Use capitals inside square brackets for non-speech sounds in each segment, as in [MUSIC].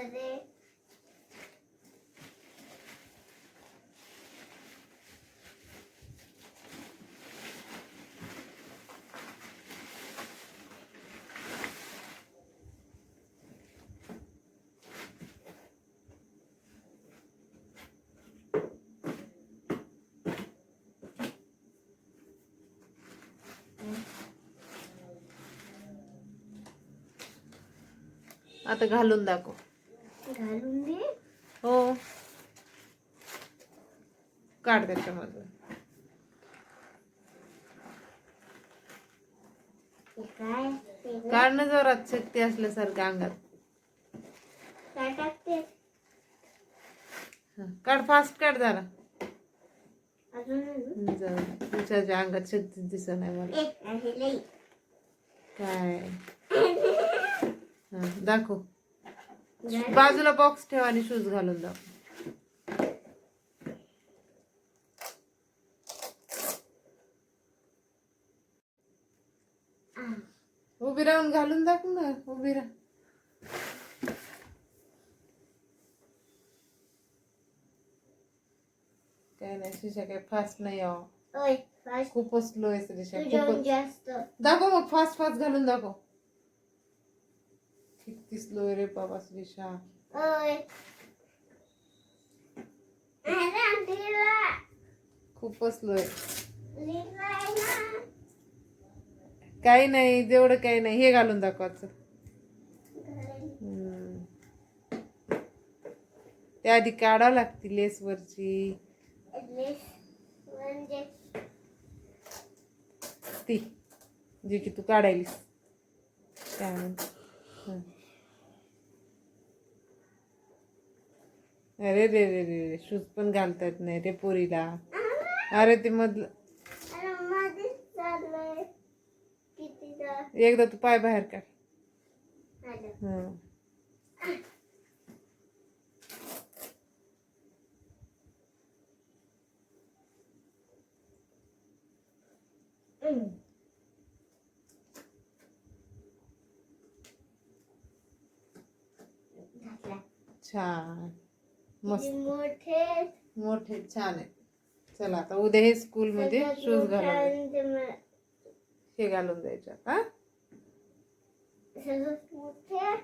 मध्ये. आता घालून दाखव. घालून दे. हो. काढ त्याच्यामधून. काय? ते काय? काढ ना जोरात शक्ती असल्यासारखं अंगात. काय टाकते? काढ फास्ट काढ जरा. तुझ्या अंगात शक्ती दिसत नाही मला. काय? [LAUGHS] हं, दाखव. बाजूला बॉक्स ठेव आणि शूज घालून दाखव आ, उभी राहून घालून दाखव ना उभी राह. काय नाही शिशा काय फास्ट नाही यावं ओय फास्ट खूपच स्लो आहे श्रीषा तुझ्याहून खूपच. जास्त. दाखव मग फास्ट फास्ट घालून दाखव. किती स्लो आहे रे बाबा दिला खूपच ना. काही नाही जेवढं काही नाही हे घालून दाखवायचं. त्याआधी काढावं लागते लेसवरची लेस म्हणजे? ती जी की तू काढायलीस. काय म्हणते हं. अरे रे रे रे रे शूज पण घालता येत नाही रे पोरीला. अरे ते मधलं एकदा तू पाय बाहेर काढ. हं. छान. मस्त. मोठे मोठे छान आहे चला आता उद्या हे स्कूल मध्ये सगळ्यात शूज घालून हे घालून जायचे मोठे.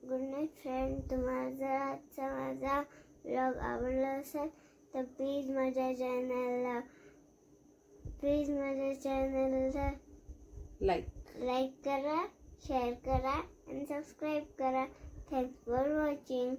गुड नाईट फ्रेंड तुम्हाला जर आजचा माझा ब्लॉग आवडला असेल तर प्लीज माझ्या चॅनलला प्लीज माझ्या चॅनलला लाईक लाईक करा शेअर करा आणि सबस्क्राईब करा. Thanks for watching